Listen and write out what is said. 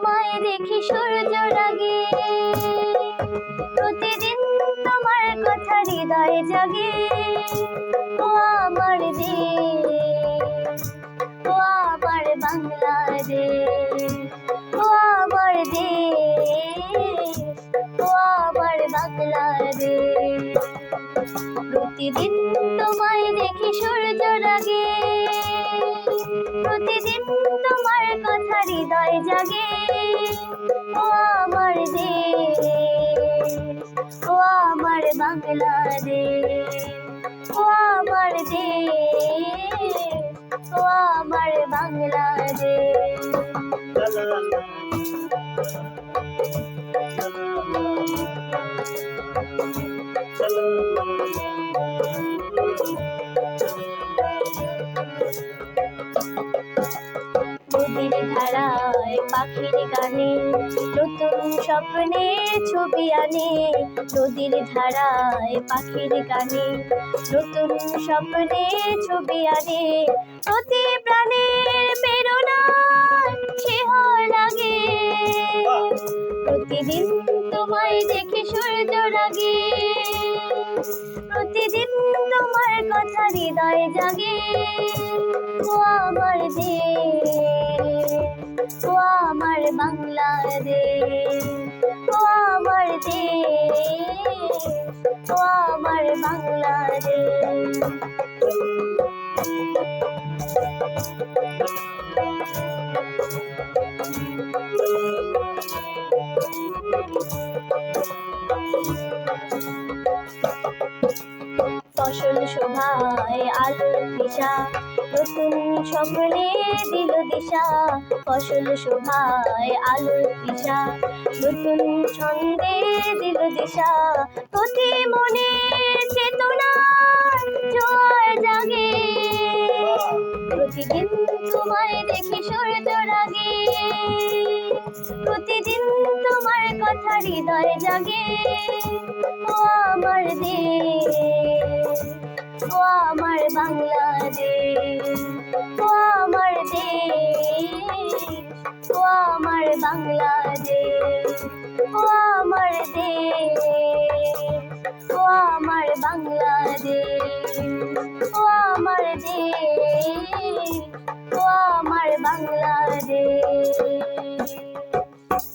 তোমায় দেখি সূর্য রাগে প্রতিদিন তোমার কথা হৃদয়ে জাগে। ও আমার দেশ, ও আমার বাংলাদেশ, ও আমার দেশ, ও আমার বাংলাদেশ। প্রতিদিন তোমায় দেখি সূর্য রাগে বাংলাদেশ। ও আমার দেশ ও আমার বাংলাদেশ। নদীর ধারায়, পাখির গানে নতুন স্বপ্নে ছবি আনে। নদীর ধারায়, পাখির গানে নতুন স্বপ্নে ছবি আনে। প্রতি প্রাণের লাগে। প্রতিদিন তোমায় দেখে সূর্য লাগে প্রতিদিন তোমার কথা হৃদয়ে জাগে। ও আমার দেশ আমার বাংলাদেশ ও আমার দেশ ও আমার বাংলাদেশ। ফসল শোভায় আলোর দিশা, নতুন স্বপ্নে দিল দিশা, ফসল শোভায় আলোর দিশা, নতুন ছন্দে দিল দিশা প্রতি মনে চেতনা জোয়ার জাগে। প্রতিদিন তোমায় দেখি সূর্য রাগে, প্রতিদিন তোমার কথা হৃদয় জাগে। ও আমার দেশ বাংলাদেশ। ও আমার দেশ ও আমার বাংলাদেশ। ও আমার দেশ ও আমার বাংলা